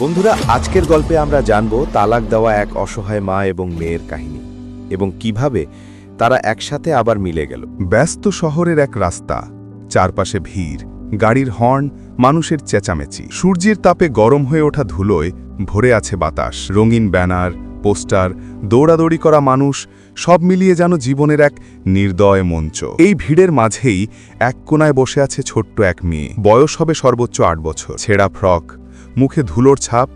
বন্ধুরা, আজকের গল্পে আমরা জানব তালাক দেওয়া এক অসহায় মা এবং মেয়ের কাহিনী এবং কীভাবে তারা একসাথে আবার মিলে গেল। ব্যস্ত শহরের এক রাস্তা, চারপাশে ভিড়, গাড়ির হর্ন, মানুষের চেঁচামেচি, সূর্যের তাপে গরম হয়ে ওঠা ধুলোয় ভরে আছে বাতাস, রঙিন ব্যানার, পোস্টার, দৌড়াদৌড়ি করা মানুষ, সব মিলিয়ে যেন জীবনের এক নির্দয় মঞ্চ। এই ভিড়ের মাঝেই এক কোনায় বসে আছে ছোট্ট এক মেয়ে। বয়স হবে সর্বোচ্চ আট বছর। ছেঁড়া ফ্রক মুখে ধুলোর ছাপ,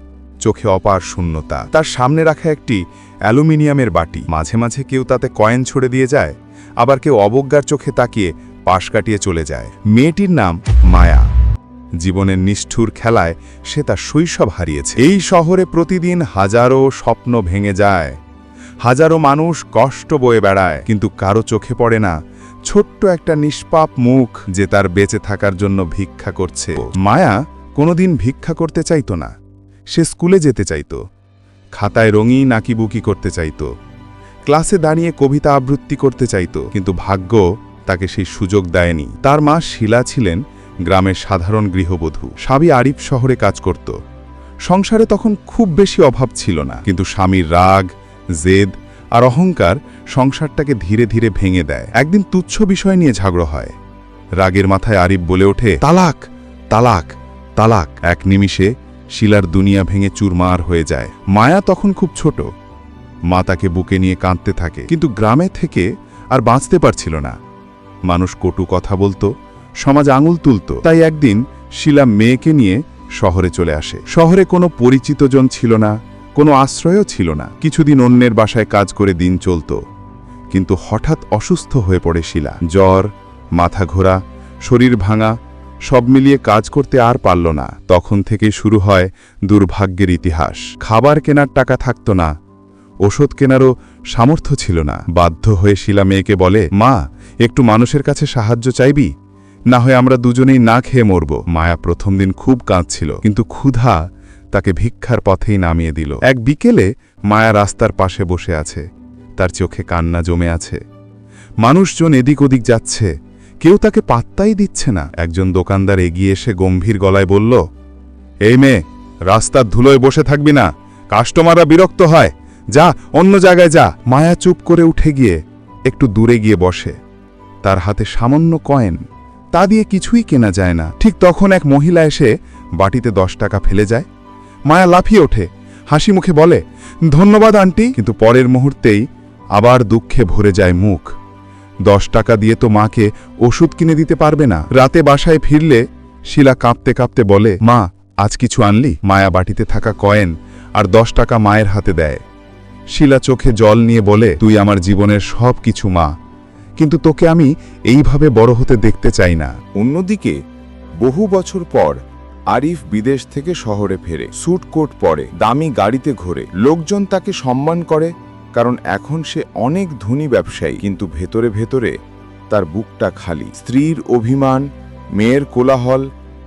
চোখে অপার শূন্যতা। তার সামনে রাখা একটি অ্যালুমিনিয়ামের বাটি। মাঝে মাঝে কেউ তাতে কয়েন ছুড়ে দিয়ে যায়, আবার কেউ অবজ্ঞার চোখে তাকিয়ে পাশ কাটিয়ে চলে যায়। মেয়েটির নাম মায়া। জীবনের নিষ্ঠুর খেলায় সে তার শৈশব হারিয়েছে। এই শহরে প্রতিদিন হাজারো স্বপ্ন ভেঙে যায়, হাজারো মানুষ কষ্ট বয়ে বেড়ায়, কিন্তু কারও চোখে পড়ে না ছোট্ট একটা নিষ্পাপ মুখ যে তার বেঁচে থাকার জন্য ভিক্ষা করছে। মায়া কোনোদিন ভিক্ষা করতে চাইত না। সে স্কুলে যেতে চাইত। খাতায় রঙিন আঁকিবুকি করতে চাইত। ক্লাসে দাঁড়িয়ে কবিতা আবৃত্তি করতে চাইত, কিন্তু ভাগ্য তাকে সেই সুযোগ দেয়নি। তার মা শিলা ছিলেন গ্রামের সাধারণ গৃহবধূ। স্বামী আরিফ শহরে কাজ করত। সংসারে তখন খুব বেশি অভাব ছিল না, কিন্তু স্বামীর রাগ, জেদ আর অহংকার সংসারটাকে ধীরে ধীরে ভেঙে দেয়। একদিন তুচ্ছ বিষয় নিয়ে ঝগড়া হয়। রাগের মাথায় আরিফ বলে ওঠে, তালাক তালাক। তালাক। এক নিমিষে শিলার দুনিয়া ভেঙে চুরমার হয়ে যায়। মায়া তখন খুব ছোট। মা তাকে বুকে নিয়ে কাঁদতে থাকে। কিন্তু গ্রামে থেকে আর বাঁচতে পারছিল না। মানুষ কটু কথা বলতো, সমাজ আঙুল তুলত। তাই একদিন শিলা মেয়েকে নিয়ে শহরে চলে আসে। শহরে কোনো পরিচিতজন ছিল না, কোনো আশ্রয়ও ছিল না। কিছুদিন অন্যের বাসায় কাজ করে দিন চলত। কিন্তু হঠাৎ অসুস্থ হয়ে পড়ে শিলা। জ্বর, মাথা ঘোরা, শরীর ভাঙা সব মিলিয়ে কাজ করতে আর পারল না। তখন থেকে শুরু হয় দুর্ভাগ্যের ইতিহাস। খাবার কেনার টাকা থাকত না, ওষুধ কেনারও সামর্থ্য ছিল না। বাধ্য হয়ে শিলা মেয়েকে বলে, মা, একটু মানুষের কাছে সাহায্য চাইবি? না হয় আমরা দুজনেই না খেয়ে মরব। মায়া প্রথম দিন খুব কাঁদছিল, কিন্তু ক্ষুধা তাকে ভিক্ষার পথেই নামিয়ে দিল। এক বিকেলে মায়া রাস্তার পাশে বসে আছে। তার চোখে কান্না জমে আছে। মানুষজন এদিক ওদিক যাচ্ছে। কেউ তাকে পাত্তাই দিচ্ছে না। একজন দোকানদার এগিয়ে এসে গম্ভীর গলায় বলল, এই মেয়ে, রাস্তার ধুলোয় বসে থাকবি না। কাস্টমাররা বিরক্ত হয়। যা, অন্য জায়গায় যা। মায়া চুপ করে উঠে গিয়ে একটু দূরে গিয়ে বসে। তার হাতে সামান্য কয়েন। তা দিয়ে কিছুই কেনা যায় না। ঠিক তখন এক মহিলা এসে বাটিতে দশ টাকা ফেলে যায়। মায়া লাফিয়ে ওঠে। হাসি মুখে বলে, ধন্যবাদ, আন্টি। কিন্তু পরের মুহূর্তেই আবার দুঃখে ভরে যায় মুখ। দশ টাকা দিয়ে তো মাকে ওষুধ কিনে দিতে পারবে না। রাতে বাসায় ফিরলে শিলা কাঁপতে কাঁপতে বলে, মা, আজ কিছু আনলি? মায়া বাটিতে থাকা কয়েন আর দশ টাকা মায়ের হাতে দেয়। শিলা চোখে জল নিয়ে বলে, তুই আমার জীবনের সব কিছু, মা। কিন্তু তোকে আমি এইভাবে বড় হতে দেখতে চাই না। অন্যদিকে, বহু বছর পর আরিফ বিদেশ থেকে শহরে ফেরে স্যুট কোট পরে, দামি গাড়িতে ঘোরে। লোকজন তাকে সম্মান করে কারণ এখন সে অনেক ধনী ব্যবসায়ী, কিন্তু ভেতরে ভেতরে তার বুকটা খালি। স্ত্রীর অভিমান, মেয়ের কোলাহল,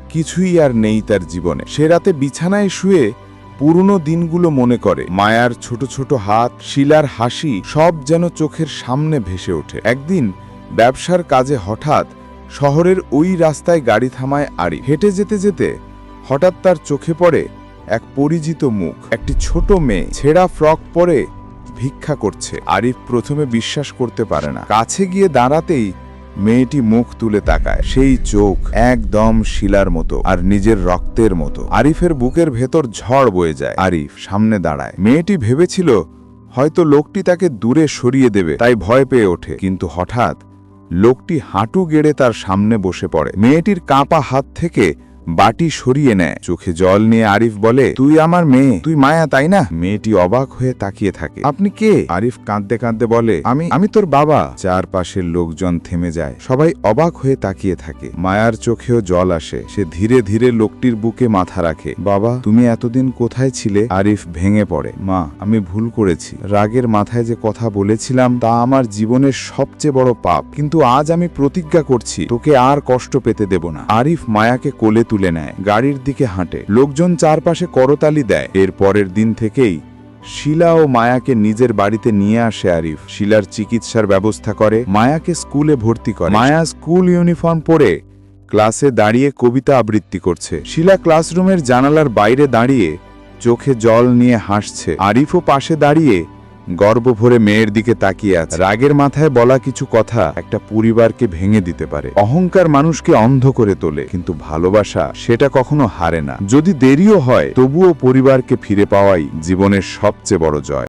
কিছুই আর নেই তার জীবনে। সে রাতে বিছানায় শুয়ে পুরনো দিনগুলো মনে করে। মায়ার ছোট ছোট হাত, শিলার হাসি, সব যেন চোখের সামনে ভেসে ওঠে। একদিন ব্যবসার কাজে হঠাৎ শহরের ওই রাস্তায় গাড়ি থামায় আড়ি হেঁটে যেতে যেতে হঠাৎ তার চোখে পড়ে এক পরিচিত মুখ। একটি ছোট মেয়ে ছেঁড়া ফ্রক পরে ভিক্ষা করছে। আরিফ প্রথমে বিশ্বাস করতে পারে না। কাছে গিয়ে দাঁড়াতেই মেয়েটি মুখ তুলে তাকায়। সেই চোখ একদম শিলার মতো আর নিজের রক্তের মতো। আরিফের বুকের ভেতর ঝড় বয়ে যায়। আরিফ সামনে দাঁড়ায়। মেয়েটি ভেবেছিল, হয়তো লোকটি তাকে দূরে সরিয়ে দেবে। তাই ভয় পেয়ে ওঠে। কিন্তু হঠাৎ লোকটি হাঁটু গেড়ে তার সামনে বসে পড়ে। মেয়েটির কাঁপা হাত থেকে বাটি সরিয়ে নেয় চোখে জল নিয়ে আরিফ বলে, তুই আমার মেয়ে, তুই মায়া, তাই না? মেয়েটি অবাক হয়ে তাকিয়ে থাকে। আপনি কে? আরিফ কাঁদতে কাঁদতে বলে, আমি আমি তোর বাবা। চারপাশের লোকজন থেমে যায়। সবাই অবাক হয়ে তাকিয়ে থাকে। মায়ার চোখেও জল আসে। সে ধীরে ধীরে লোকটির বুকে মাথা রাখে। বাবা, তুমি এতদিন কোথায় ছিলে? আরিফ ভেঙে পড়ে। মা, আমি ভুল করেছি। রাগের মাথায় যে কথা বলেছিলাম, তা আমার জীবনের সবচেয়ে বড় পাপ। কিন্তু আজ আমি প্রতিজ্ঞা করছি, তোকে আর কষ্ট পেতে দেব না। আরিফ মায়াকে কোলে তুলে নেয়, গাড়ির দিকে হাঁটে। লোকজন চারপাশে করতালি দেয়। এর পরের দিন থেকেই শিলা ও মায়াকে নিজের বাড়িতে নিয়ে আসে আরিফ। শিলার চিকিৎসার ব্যবস্থা করে, মায়াকে স্কুলে ভর্তি করে। মায়া স্কুল ইউনিফর্ম পরে ক্লাসে দাঁড়িয়ে কবিতা আবৃত্তি করছে। শিলা ক্লাসরুমের জানালার বাইরে দাঁড়িয়ে চোখে জল নিয়ে হাসছে। আরিফও পাশে দাঁড়িয়ে গর্ব ভরে মেয়ের দিকে তাকিয়ে আছে। রাগের মাথায় বলা কিছু কথা একটা পরিবারকে ভেঙে দিতে পারে। অহংকার মানুষকে অন্ধ করে তোলে, কিন্তু ভালোবাসা সেটা কখনো হারে না। যদি দেরিও হয়, তবুও পরিবারকে ফিরে পাওয়াই জীবনের সবচেয়ে বড় জয়।